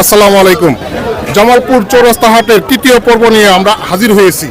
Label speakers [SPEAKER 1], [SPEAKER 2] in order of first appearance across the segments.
[SPEAKER 1] আসসালামু আলাইকুম। জামালপুর চৌরাস্তা হাটের তৃতীয় পর্ব নিয়ে আমরা হাজির হয়েছি।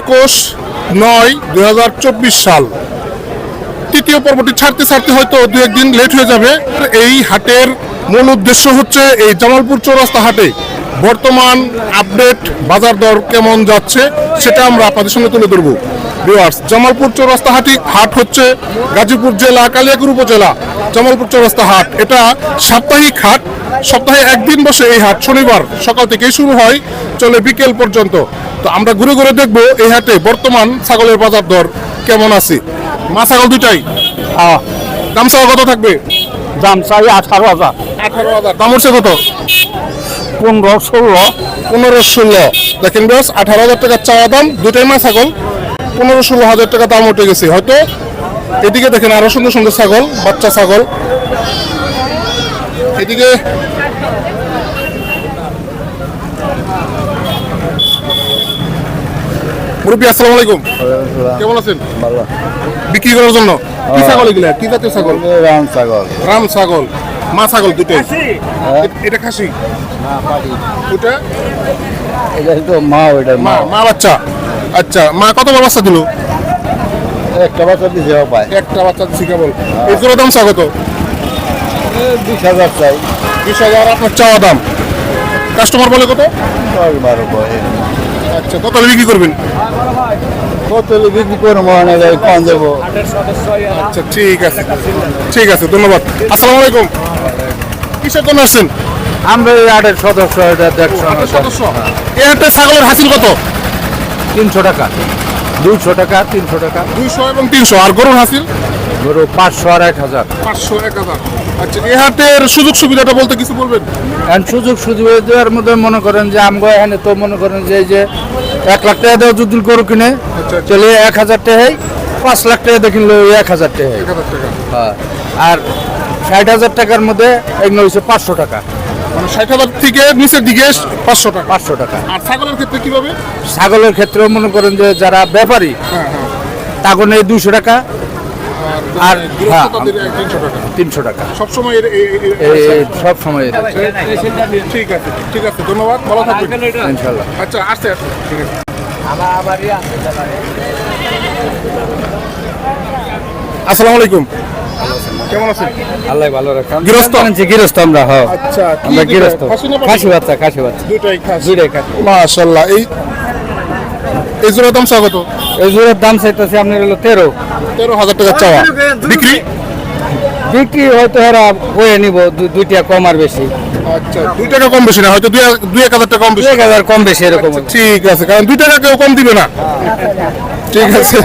[SPEAKER 1] একুশ নয় দুই সাল। তৃতীয় পর্বটি ছাড়তে ছাড়তে হয়তো দু একদিন লেট হয়ে যাবে। এই হাটের মূল উদ্দেশ্য হচ্ছে এই জামালপুর চৌরাস্তা হাটে বর্তমান আপডেট বাজার দর কেমন যাচ্ছে সেটা আমরা আপনাদের সঙ্গে তুলে ধরবো। ভিউয়ার্স, জামালপুর চৌরাস্তা হাটি হাট হচ্ছে গাজীপুর জেলা কালিয়াকুর উপজেলা জামালপুর চৌরাস্তা হাট। এটা সাপ্তাহিক হাট। সপ্তাহে একদিন বসে এই হাট শনিবার সকাল থেকেই শুরু হয় চলে বিকেল পর্যন্ত। তো আমরা ঘুরে ঘুরে দেখব এই হাটে বর্তমান ছাগলের বাজার দর কেমন আছে। মা ছাগল দুটাই দাম চাওয়া কত থাকবে?
[SPEAKER 2] দাম চাই আঠারো হাজার।
[SPEAKER 1] আঠারো হাজার। দাম হচ্ছে কত?
[SPEAKER 2] পনেরো ষোলো।
[SPEAKER 1] পনেরো ষোলো। দেখেন বেশ আঠারো হাজার টাকা চাওয়া দাম দুটাই মা ছাগল। পনেরো ষোলো হাজার টাকা দাম উঠে গেছে। হয়তো এদিকে দেখেন আরও সুন্দর সুন্দর ছাগল বাচ্চা ছাগল। এদিকে মুরব্বী আসসালামু আলাইকুম। কেমন আছেন? বিক্রি করার জন্য? কি ছাগল এগুলা? কি জাতের ছাগল?
[SPEAKER 2] রাম ছাগল।
[SPEAKER 1] রাম ছাগল। মা ছাগল দুটোই। এটা খাসি? ওটা?
[SPEAKER 2] এটা তো মা ওইটার
[SPEAKER 1] মা। মা বাচ্চা? আচ্ছা মা কত বড় বাচ্চা দিল?
[SPEAKER 2] একটা বাচ্চা দিছে পায়।
[SPEAKER 1] একটা বাচ্চা দিচ্ছি কেবল। এর কোনো দাম কত?
[SPEAKER 2] বিশ হাজার চাই।
[SPEAKER 1] বিশ হাজার আপনার চাওয়া দাম। কাস্টমার বলে কত?
[SPEAKER 2] বারো
[SPEAKER 1] আচ্ছা কত বিক্রি করবেন?
[SPEAKER 2] কত বিক্রি করব অনেক কম দেবো।
[SPEAKER 1] আচ্ছা ঠিক আছে। ঠিক আছে ধন্যবাদ। আসসালামু আলাইকুম। কিসের জন্য আসছেন?
[SPEAKER 2] আমরা এই আটের সদস্য এটা দেখছ
[SPEAKER 1] সদস্য? এই হাটে ছাগলের হাসিল কত?
[SPEAKER 2] তিনশো টাকা। দুইশো টাকা তিনশো টাকা।
[SPEAKER 1] দুইশো এবং তিনশো। আর গরুর হাসিল?
[SPEAKER 2] ধরো পাঁচশো আর এক হাজার।
[SPEAKER 1] পাঁচশো এক হাজার। আচ্ছা এই হাটের সুযোগ সুবিধাটা বলতে কিছু বলবেন?
[SPEAKER 2] এখন সুযোগ সুবিধার মধ্যে মনে করেন যে আমগো এখানে তো মনে করেন যে এই যে এক লাখ টাকা দেওয়া যদি গরু কিনে
[SPEAKER 1] আচ্ছা।
[SPEAKER 2] তাহলে এক হাজার টাকাই পাঁচ লাখ টাকা কিনলো এক হাজার
[SPEAKER 1] টাকা।
[SPEAKER 2] হ্যাঁ। আর ষাট হাজার টাকার মধ্যে এগুলো হচ্ছে পাঁচশো টাকা।
[SPEAKER 1] মানে ষাট হাজার থেকে নিচের দিকে পাঁচশো টাকা।
[SPEAKER 2] পাঁচশো টাকা।
[SPEAKER 1] আর ছাগলের ক্ষেত্রে কীভাবে?
[SPEAKER 2] ছাগলের ক্ষেত্রেও মনে করেন যে যারা ব্যাপারী
[SPEAKER 1] হ্যাঁ হ্যাঁ।
[SPEAKER 2] তখন দুশো টাকা আর হ্যাঁ
[SPEAKER 1] তিনশো টাকা। সবসময়
[SPEAKER 2] সব সময়
[SPEAKER 1] ঠিক আছে ঠিক আছে ধন্যবাদ ভালো থাকবেন।
[SPEAKER 2] ইনশাল্লাহ।
[SPEAKER 1] আচ্ছা আসতে আসতে ঠিক আছে। আসসালামু আলাইকুম। কেমন আছেন?
[SPEAKER 2] আল্লাহ ভালো রাখেন।
[SPEAKER 1] গৃহস্থ?
[SPEAKER 2] গৃহস্থ আমরা হ্যাঁ।
[SPEAKER 1] আচ্ছা
[SPEAKER 2] আমরা গৃহস্থ।
[SPEAKER 1] খাসি না পাঠি?
[SPEAKER 2] খাসি বাচ্চা খাসি বাচ্চা।
[SPEAKER 1] দুইটাই খাসি।
[SPEAKER 2] দুইটাই খাসি।
[SPEAKER 1] মাশাআল্লাহ এই এই দাম স্বাগত।
[SPEAKER 2] এই দাম চাইতেছে আপনার হলো তেরো।
[SPEAKER 1] তেরো হাজার টাকা চাওয়া। বিক্রি?
[SPEAKER 2] বিক্রি হয়তো এরা বয়ে নিব কম আর বেশি।
[SPEAKER 1] আচ্ছা দুই টাকা কম বেশি না হয়তো দুই এক- দুই এক হাজার টাকা কম বেশি।
[SPEAKER 2] এক হাজার কম বেশি এরকম
[SPEAKER 1] আচ্ছা, ঠিক আছে কারণ দুই টাকা কেউ কম দিবে না। ঠিক আছে।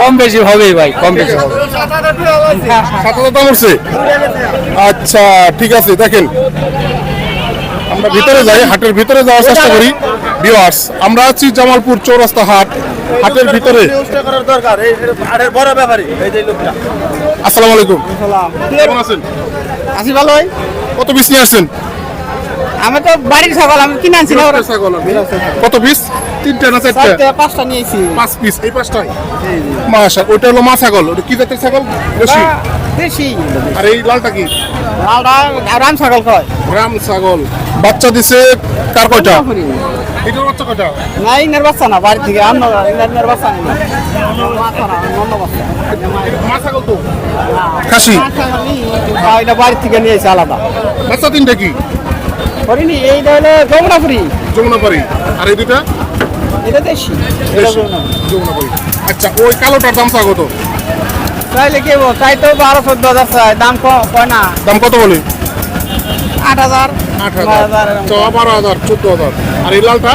[SPEAKER 2] কম বেশি হবেই ভাই কম বেশি হবে।
[SPEAKER 1] সাত হাজার দাম উঠছে? আচ্ছা ঠিক আছে দেখেন। আমরা ভিতরে যাই হাটের ভিতরে যাওয়ার চেষ্টা করি। ভিউয়ার্স আমরা আছি জামালপুর চৌরাস্তা হাট। হাটের ভিতরে। আসসালামু আলাইকুম। কেমন আছেন?
[SPEAKER 3] আছি ভালো
[SPEAKER 1] কত পিস নিয়ে আসছেন?
[SPEAKER 3] আমি তো বাড়ির ছাগল আমি কিনে আনছি না ওরা।
[SPEAKER 1] কত পিস? তিনটা না চারটা?
[SPEAKER 3] পাঁচটা নিয়েছি
[SPEAKER 1] পাঁচ পিস এই পাঁচটাই? মাশা ওটা হলো মা ছাগল। ওটা কি জাতের ছাগল? বেশি
[SPEAKER 3] বা দেশি।
[SPEAKER 1] আর এই লালটা কি?
[SPEAKER 3] লালটা রাম ছাগল কয়।
[SPEAKER 1] রাম ছাগল। বাচ্চা দিছে কার কয়টা? এটার বাচ্চা
[SPEAKER 3] না ইনার বাচ্চা না বাড়ি থেকে অন্য ইনার বাচ্চা না। অন্য বাচ্চা।
[SPEAKER 1] মা ছাগল তো খাসি
[SPEAKER 3] এটা বাড়ি থেকে নিয়েছে আলাদা।
[SPEAKER 1] বাচ্চা তিনটা কি?
[SPEAKER 3] করিনি এইটা হলো গমনাপুরি
[SPEAKER 1] যমুনাপাড়ি আর এই দুটা
[SPEAKER 3] এটা দেশি। এটা যমুনা।
[SPEAKER 1] যমুনাপাড়ি আচ্ছা ওই কালোটার দাম কত?
[SPEAKER 3] তাইলে কি তাই তো বারো চোদ্দ হাজার দাম কয় না?
[SPEAKER 1] দাম কত বলে?
[SPEAKER 3] আট হাজার।
[SPEAKER 1] আট হাজার। বারো হাজার চোদ্দ হাজার। আর এই লালটা?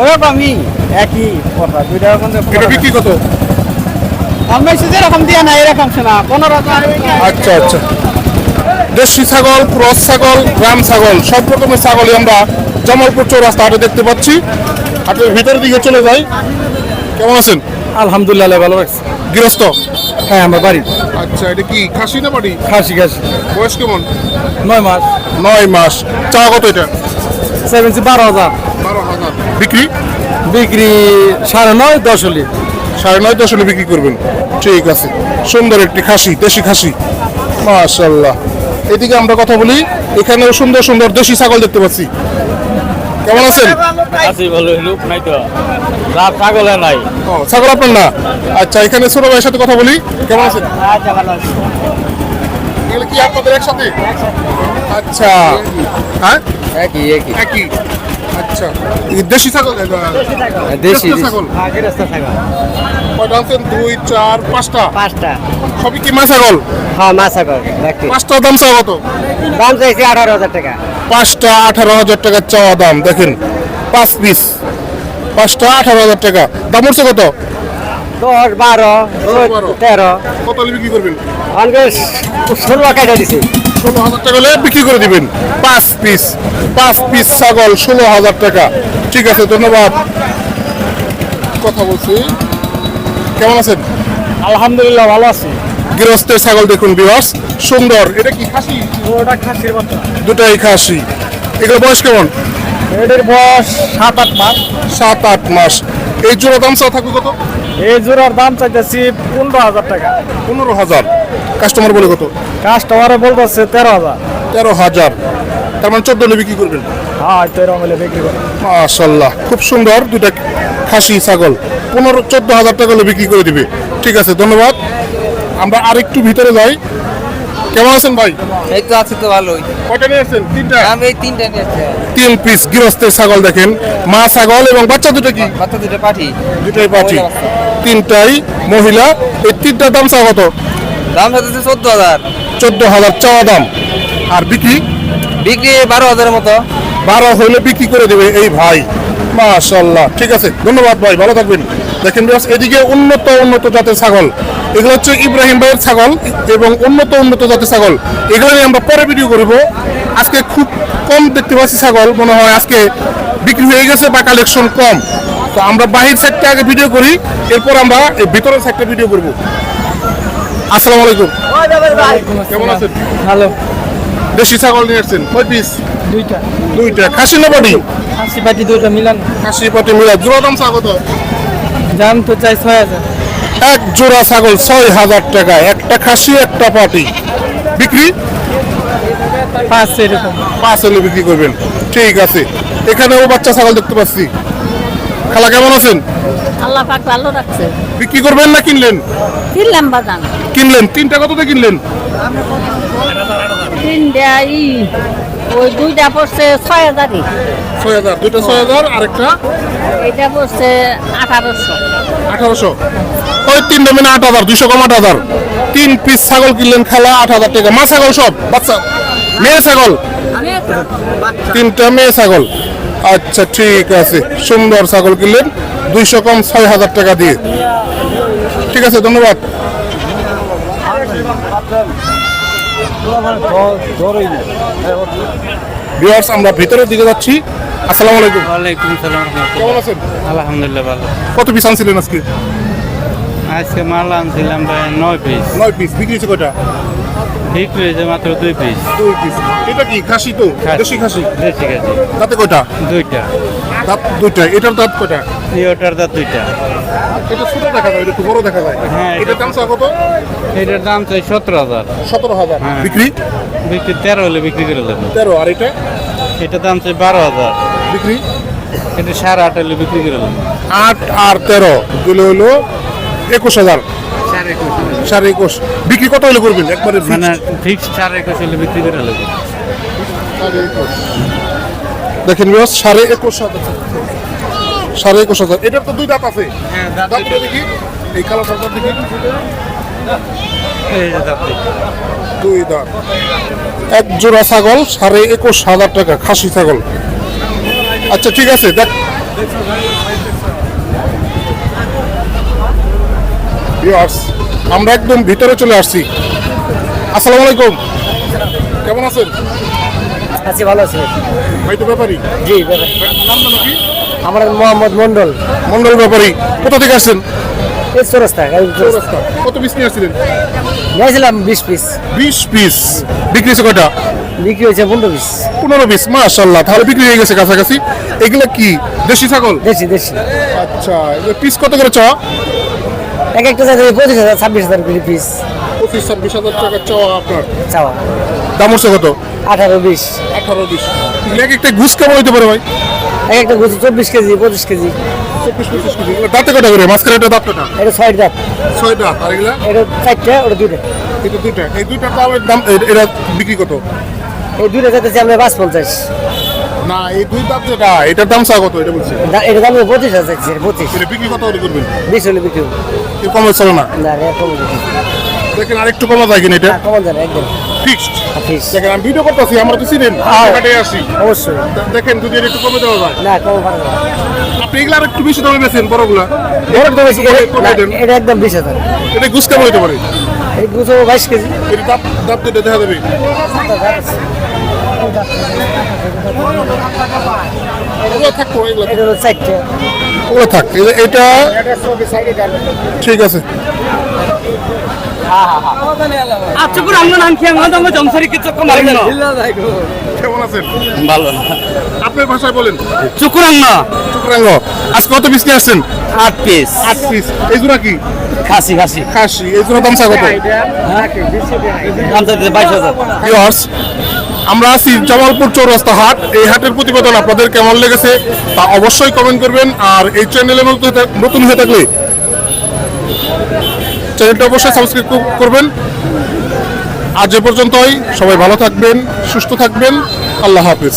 [SPEAKER 3] ওরকমই একই কথা দুইটা রকম
[SPEAKER 1] এটা বিক্রি কত?
[SPEAKER 3] আমি যেরকম দিয়ে না এরকম শোনা পনেরো
[SPEAKER 1] আচ্ছা আচ্ছা। দেশি ছাগল ক্রস ছাগল গ্রাম ছাগল সব রকমের ছাগলই আমরা জামালপুর চৌরাস্তা হাটে দেখতে পাচ্ছি। হাটের ভিতরের দিকে চলে যাই। কেমন আছেন?
[SPEAKER 2] আলহামদুলিল্লাহ ভালো রাখছে
[SPEAKER 1] গৃহস্থ?
[SPEAKER 2] হ্যাঁ আমার বাড়ি
[SPEAKER 1] আচ্ছা এটা কি খাসি না বাড়ি?
[SPEAKER 2] খাসি খাসি।
[SPEAKER 1] বয়স কেমন?
[SPEAKER 2] নয় মাস।
[SPEAKER 1] নয় মাস। চা কত এটা?
[SPEAKER 2] সেভেন্সি বারো হাজার।
[SPEAKER 1] বারো হাজার। বিক্রি?
[SPEAKER 2] বিক্রি সাড়ে নয় দশ হলি।
[SPEAKER 1] সাড়ে নয় দশ হলে বিক্রি করবেন। ঠিক আছে। সুন্দর একটি খাসি দেশি খাসি। মাশাল্লাহ এদিকে আমরা কথা বলি এখানে সুন্দর সুন্দর দেশি ছাগল দেখতে পাচ্ছি। কেমন আছেন?
[SPEAKER 4] আছি ভালো লোক নাই তো। রাত ছাগলে নাই।
[SPEAKER 1] ও, ছাগল আপনার না? আচ্ছা এখানে ছোট ভাইয়ের সাথে কথা বলি। কেমন আছেন? এগুলো কি আপনাদের একসাথে? আচ্ছা। হ্যাঁ?
[SPEAKER 3] একই একই।
[SPEAKER 1] একই। আচ্ছা। দেশি ছাগল
[SPEAKER 3] দেশি
[SPEAKER 1] ছাগল। কয়টা আনছেন দুই চার পাঁচটা?
[SPEAKER 3] পাঁচটা।
[SPEAKER 1] সবই কি মা ছাগল?
[SPEAKER 3] হ্যাঁ মাছা কর দেখি
[SPEAKER 1] পাঁচটার দাম চাও কত?
[SPEAKER 3] দাম চাইছি আঠারো হাজার টাকা।
[SPEAKER 1] পাঁচটা আঠারো হাজার টাকা চাওয়া দাম দেখেন পাঁচ পিস পাঁচটা আঠারো হাজার টাকা। দাম উঠছে কত?
[SPEAKER 3] দশ বারো। তেরো।
[SPEAKER 1] কত বিক্রি করবেন?
[SPEAKER 3] ষোলো কেটে দিছি।
[SPEAKER 1] ষোলো হাজার টাকা হলে বিক্রি করে দিবেন। পাঁচ পিস পাঁচ পিস ছাগল ষোলো হাজার টাকা। ঠিক আছে ধন্যবাদ। কথা বলছি। কেমন আছেন?
[SPEAKER 2] আলহামদুলিল্লাহ ভালো আছি।
[SPEAKER 1] গৃহস্থের ছাগল দেখুন বিবাস সুন্দর। এটা কি খাসি?
[SPEAKER 2] ওটা খাসির বাচ্চা
[SPEAKER 1] দুটাই খাসি। এগুলো বয়স কেমন?
[SPEAKER 2] এদের বয়স সাত আট মাস।
[SPEAKER 1] সাত আট মাস। এই জোড়া দাম চা থাকবে কত?
[SPEAKER 2] এই জোড়ার দাম চাইতেছি পনেরো হাজার টাকা।
[SPEAKER 1] পনেরো হাজার। কাস্টমার বলে কত?
[SPEAKER 2] কাস্টমারে বলতেছে তেরো হাজার।
[SPEAKER 1] তেরো হাজার। তার মানে চোদ্দ হলে বিক্রি করবেন?
[SPEAKER 2] হ্যাঁ তেরো মিলে বিক্রি করে
[SPEAKER 1] মাশাল্লাহ খুব সুন্দর। দুটা খাসি ছাগল। পনেরো চোদ্দ হাজার টাকা হলে বিক্রি করে দিবে। ঠিক আছে ধন্যবাদ। আমরা আরেকটু ভিতরে যাই। কেমন আছেন ভাই?
[SPEAKER 3] এই তো আছে তো ভালোই।
[SPEAKER 1] কয়টা নিয়ে আসছেন? তিনটা?
[SPEAKER 3] আমি এই তিনটা নিয়েছি
[SPEAKER 1] তিন পিস গৃহস্থের ছাগল দেখেন। মা ছাগল এবং বাচ্চা দুটো কি?
[SPEAKER 3] বাচ্চা দুটো পাঠি।
[SPEAKER 1] দুটাই
[SPEAKER 3] মহিলা
[SPEAKER 1] তিনটাই মহিলা। এই তিনটার দাম চা কত?
[SPEAKER 3] দাম হচ্ছে চোদ্দ হাজার
[SPEAKER 1] চোদ্দ হাজার চাওয়া দাম। আর বিক্রি?
[SPEAKER 3] বিক্রি বারো হাজারের মতো।
[SPEAKER 1] বারো হইলে বিক্রি করে দেবে এই ভাই। মাশাল্লাহ ঠিক আছে ধন্যবাদ ভাই ভালো থাকবেন। দেখেন বিয়াস, এদিকে উন্নত উন্নত জাতের ছাগল। এগুলো হচ্ছে ইব্রাহিম ভাইয়ের ছাগল এবং উন্নত উন্নত জাতের ছাগল। এগুলো নিয়ে আমরা পরে ভিডিও করব। আজকে খুব কম দেখতে পাচ্ছি ছাগল মনে হয় আজকে বিক্রি হয়ে গেছে বা কালেকশন কম। তো আমরা বাহির সাইডটা আগে ভিডিও করি এরপর আমরা এই ভিতরের সাইডটা ভিডিও করব। আসসালামু আলাইকুম। কেমন আছেন?
[SPEAKER 2] ভালো।
[SPEAKER 1] দেশি ছাগল নিয়ে আসছেন কয় পিস
[SPEAKER 2] দুইটা।
[SPEAKER 1] দুইটা। খাসি না বাড়ি?
[SPEAKER 2] খাসি পাটি দুইটা মিলান।
[SPEAKER 1] খাসি পাটি মিলা জোড়া দাম স্বাগত
[SPEAKER 2] দাম তো চাই ছয় হাজার।
[SPEAKER 1] এক জোড়া ছাগল ছয় হাজার টাকা একটা খাসি একটা পাটি। বিক্রি?
[SPEAKER 2] পাঁচ এরকম।
[SPEAKER 1] পাঁচ হলে বিক্রি করবেন। ঠিক আছে। এখানেও বাচ্চা ছাগল দেখতে পাচ্ছি। খালা কেমন আছেন?
[SPEAKER 5] আল্লাহ পাক ভালো রাখছে।
[SPEAKER 1] বিক্রি করবেন না কিনলেন?
[SPEAKER 5] কিনলাম বাজান
[SPEAKER 1] কিনলেন। তিনটা কততে কিনলেন?
[SPEAKER 5] তিনটা ওই দুইটা পড়ছে ছয় হাজারই।
[SPEAKER 1] ছয় হাজার দুইটা ছয় হাজার আরেকটা?
[SPEAKER 5] এটা পড়ছে আঠারোশো।
[SPEAKER 1] আঠারোশো। ওই তিনটা মিলে আট হাজার দুইশো কম আট হাজার। তিন পিস ছাগল কিনলেন খালা আট হাজার টাকা। মা ছাগল সব? বাচ্চা? মেয়ে ছাগল? তিনটা মেয়ে ছাগল। আচ্ছা ঠিক আছে। সুন্দর ছাগল কিনলেন দুইশো কম ছয় হাজার টাকা দিয়ে। ঠিক আছে ধন্যবাদ। ভিউয়ার্স আমরা ভিতরের দিকে যাচ্ছি। আসসালামু আলাইকুম।
[SPEAKER 4] ওয়ালাইকুম সালাম
[SPEAKER 1] কেমন আছেন?
[SPEAKER 4] আলহামদুলিল্লাহ ভালো।
[SPEAKER 1] কত পিস আনছিলেন আজকে?
[SPEAKER 4] আজকে মাল আনছিলাম প্রায় নয় পিস
[SPEAKER 1] নয় পিস বিক্রি হয়েছে কয়টা?
[SPEAKER 4] বিক্রি হয়েছে মাত্র দুই পিস
[SPEAKER 1] দুই পিস এটা কি খাসি তো? দেশি খাসি?
[SPEAKER 4] দেশি গেছে
[SPEAKER 1] তাতে কয়টা?
[SPEAKER 4] দুইটা।
[SPEAKER 1] দাঁত দুইটা এটার দাঁত কয়টা?
[SPEAKER 4] ইয়োটার দা দুইটা।
[SPEAKER 1] এটা ছোট দেখা যায় এটা একটু বড় দেখা যায়।
[SPEAKER 4] হ্যাঁ,
[SPEAKER 1] এটার দাম চা কত?
[SPEAKER 4] এটার দাম চাই সতেরো হাজার।
[SPEAKER 1] সতেরো হাজার।
[SPEAKER 4] হ্যাঁ।
[SPEAKER 1] বিক্রি?
[SPEAKER 4] বিক্রি তেরো হলে বিক্রি করে দেবো।
[SPEAKER 1] তেরো আর এটা?
[SPEAKER 4] এটার দাম চাই বারো হাজার।
[SPEAKER 1] বিক্রি?
[SPEAKER 4] এটা সাড়ে আট হলে বিক্রি করে দেবো।
[SPEAKER 1] আট আর তেরো দিলে হলো একুশ হাজার। সাড়ে একুশ বিক্রি কত হলে করবেন? একবারে
[SPEAKER 4] মানে? ফিক্স চার একুশ হলে বিক্রি করে দেবো।
[SPEAKER 1] সাড়ে একুশ। দেখেন বিয়স সাড়ে একুশ হাজার। সাড়ে একুশ হাজার। এটার তো দুই দাঁত আছে।
[SPEAKER 4] হ্যাঁ
[SPEAKER 1] দাঁতটা দেখি। এই কালো দাঁতটা দেখি। দুই দাঁত। এক জোড়া ছাগল সাড়ে একুশ হাজার টাকা খাসি ছাগল। আচ্ছা ঠিক আছে দেখ। আমরা একদম ভিতরে চলে আসছি। আসসালামু আলাইকুম। কেমন আছেন?
[SPEAKER 3] আছি ভালো আছি।
[SPEAKER 1] ভাই তো ব্যাপারী?
[SPEAKER 3] জি
[SPEAKER 1] নাম নাম কি?
[SPEAKER 3] আমার মোহাম্মদ মন্ডল
[SPEAKER 1] মন্ডল ব্যাপারী কোথা থেকে আসছেন?
[SPEAKER 3] এই চৌরাস্তা।
[SPEAKER 1] চৌরাস্তা। কত পিস নিয়ে আসছিলেন?
[SPEAKER 3] নিয়েছিলাম বিশ পিস
[SPEAKER 1] বিশ পিস বিক্রি হয়েছে কয়টা?
[SPEAKER 3] বিক্রি হয়েছে পনেরো পিস
[SPEAKER 1] পনেরো পিস মাশাল্লাহ তাহলে বিক্রি হয়ে গেছে কাছাকাছি। এগুলো কি? দেশি ছাগল?
[SPEAKER 3] দেশি দেশি।
[SPEAKER 1] আচ্ছা পিস কত করে চাওয়া?
[SPEAKER 3] এক একটা জায়গায় পঁচিশ হাজার ছাব্বিশ হাজার পিস
[SPEAKER 1] পঁচিশ ছাব্বিশ হাজার টাকা চাওয়া আপনার।
[SPEAKER 3] চাওয়া।
[SPEAKER 1] দাম হচ্ছে কত?
[SPEAKER 3] আঠারো বিশ।
[SPEAKER 1] আঠারো বিশ। এক একটা ঘুষ কেমন হইতে পারে ভাই?
[SPEAKER 3] এক একটা গুছি চব্বিশ কেজি পঁচিশ কেজি।
[SPEAKER 1] চব্বিশ পঁচিশ কেজি। এগুলো দাঁতে কটা করে মাঝখানে একটা দাঁত কটা?
[SPEAKER 3] এটা ছয় দাঁত।
[SPEAKER 1] ছয় দাঁত আর এগুলা?
[SPEAKER 3] এটা চারটে ওটা দুইটা।
[SPEAKER 1] এটা দুইটা। এই দুইটার দামের দাম এটা বিক্রি কত?
[SPEAKER 3] এই দুইটা যাচ্ছে আমরা পাঁচ পঞ্চাশ
[SPEAKER 1] না এই দুই দাঁত যেটা এটার দাম চা কত এটা বলছি?
[SPEAKER 3] এটা দাম পঁচিশ হাজার পঁচিশ।
[SPEAKER 1] এটা বিক্রি কত হলে করবেন?
[SPEAKER 3] বিশ হলে বিক্রি
[SPEAKER 1] কমে চলে না?
[SPEAKER 3] না কমে
[SPEAKER 1] দেখেন আরেকটু কমা যায় কিনা এটা?
[SPEAKER 3] না কমন যাবে একদম।
[SPEAKER 1] ফিক্সড দেখেন আমি ভিডিও করতেছি আমরা তো চিনেন
[SPEAKER 3] হ্যাঁ।
[SPEAKER 1] কাটে আসি
[SPEAKER 3] অবশ্যই।
[SPEAKER 1] দেখেন যদি একটু কমে দেওয়া যায়।
[SPEAKER 3] না কম পারবে না।
[SPEAKER 1] আপনি এগুলো আর একটু বেশি দামে বেছেন বড়গুলা।
[SPEAKER 3] বড় তো বেশি এটা- একদম বিশ
[SPEAKER 1] এটা গুছ কেমন হইতে পারে?
[SPEAKER 3] এই কেজি।
[SPEAKER 1] এটা দেখা যাবে থাক এটা ঠিক আছে।
[SPEAKER 4] চুকুর আমরা নাম আমরা কিছু কম মারি
[SPEAKER 1] কেমন আছেন?
[SPEAKER 4] ভালো
[SPEAKER 1] আপনার ভাষায় বলেন।
[SPEAKER 4] চুকুরাঙ্গা।
[SPEAKER 1] আজ কত পিস নিয়ে আসছেন?
[SPEAKER 4] আট পিস
[SPEAKER 1] আট পিস এই জোড়া কি?
[SPEAKER 4] খাসি খাসি।
[SPEAKER 1] খাসি। এই জোড়া দাম
[SPEAKER 4] হাজার।
[SPEAKER 1] আমরা আছি জামালপুর চৌরাস্তা হাট। এই হাটের প্রতিবেদন আপনাদের কেমন লেগেছে তা অবশ্যই কমেন্ট করবেন। আর এই চ্যানেলে নতুন হয়ে থাকলে চ্যানেলটা অবশ্যই সাবস্ক্রাইব করবেন। আজ এ পর্যন্তই। সবাই ভালো থাকবেন সুস্থ থাকবেন। আল্লাহ হাফিজ।